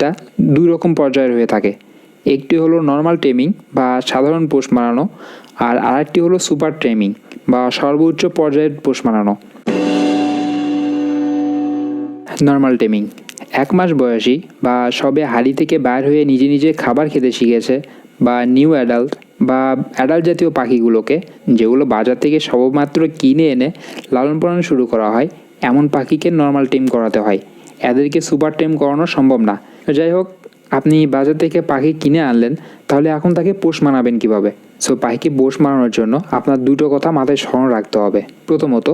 টেকনিকটা দুই রকম পর্যায়ের হয়ে থাকে। একটি হলো নর্মাল ট্রেমিং বা সাধারণ পোষ মানানো আর আরেকটি হলো সুপার ট্রেমিং বা সর্বোচ্চ পর্যায়ের পোষ মানানো। নর্মাল টেমিং এক মাস বয়সী বা সবে হাড়ি থেকে বাইর হয়ে নিজে নিজে খাবার খেতে শিখেছে বা নিউ অ্যাডাল্ট বা অ্যাডাল্ট জাতীয় পাখিগুলোকে, যেগুলো বাজার থেকে সবমাত্র কিনে এনে লালন পালন শুরু করা হয়, এমন পাখিকে নর্মাল টেম করাতে হয়। এদেরকে সুপার টেম করানো সম্ভব না। যাই হোক, আপনি বাজার থেকে পাখি কিনে আনলেন, তাহলে এখন তাকে পোষ মানাবেন কীভাবে? সো পাখিকে পোষ মানানোর জন্য আপনার দুটো কথা মাথায় স্মরণ রাখতে হবে। প্রথমত,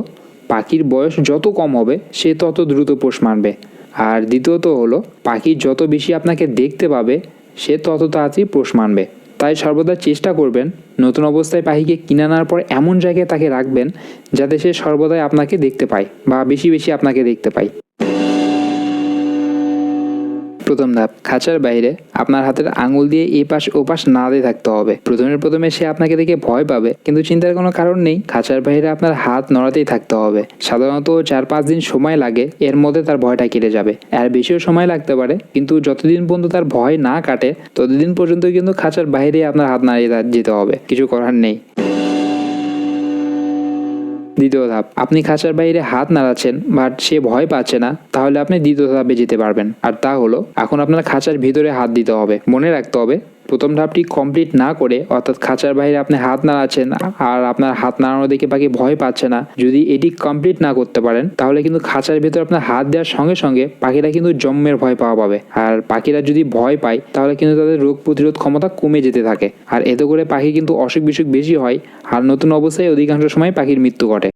পাখির বয়স যত কম হবে, সে তত দ্রুত পোষ মানবে। আর দ্বিতীয়ত হলো, পাখি যত বেশি আপনাকে দেখতে পাবে, সে তত তাড়াতাড়ি পোষ মানবে। তাই সর্বদা চেষ্টা করবেন, নতুন অবস্থায় পাখিকে কিনে আনার পর এমন জায়গায় তাকে রাখবেন, যাতে সে সর্বদাই আপনাকে দেখতে পায় বা বেশি বেশি আপনাকে দেখতে পায়। প্রথম ধাপ, খাঁচার বাইরে আপনার হাতের আঙুল দিয়ে এ পাশ ও পাশ না দিয়ে থাকতে হবে। প্রথমে প্রথমে সে আপনাকে দেখে ভয় পাবে, কিন্তু চিন্তার কোনো কারণ নেই, খাঁচার বাইরে আপনার হাত নড়াতেই থাকতে হবে। সাধারণত চার পাঁচ দিন সময় লাগে, এর মধ্যে তার ভয়টা কেটে যাবে। আর বেশিও সময় লাগতে পারে, কিন্তু যতদিন পর্যন্ত তার ভয় না কাটে, ততদিন পর্যন্ত কিন্তু খাঁচার বাইরে আপনার হাত নাড়িয়ে যেতে হবে। কিছু করার নেই। দ্বিতীয় ধাপ, আপনি খাঁচার বাইরে হাত নাড়াচ্ছেন, বাট সে ভয় পাচ্ছে না, তাহলে আপনি দ্বিতীয় ধাপে যেতে পারবেন। আর তা হলো, এখন আপনার খাঁচার ভিতরে হাত দিতে হবে, মনে রাখতে হবে প্রথম ধাপটি কমপ্লিট না করে, অর্থাৎ খাঁচার বাইরে আপনি হাত নাড়াচ্ছেন, আর আপনার হাত নাড়ানো দেখে পাখি ভয় পাচ্ছে না। যদি এটি কমপ্লিট না করতে পারেন, তাহলে কিন্তু খাঁচার ভিতরে আপনার হাত দেওয়ার সঙ্গে সঙ্গে পাখিরা কিন্তু জন্মের ভয় পাওয়া পাবে। আর পাখিরা যদি ভয় পায়, তাহলে কিন্তু তাদের রোগ প্রতিরোধ ক্ষমতা কমে যেতে থাকে। আর এতে করে পাখি কিন্তু অসুখ বিসুখ বেশি হয়, আর নতুন অবস্থায় অধিকাংশ সময় পাখির মৃত্যু ঘটে।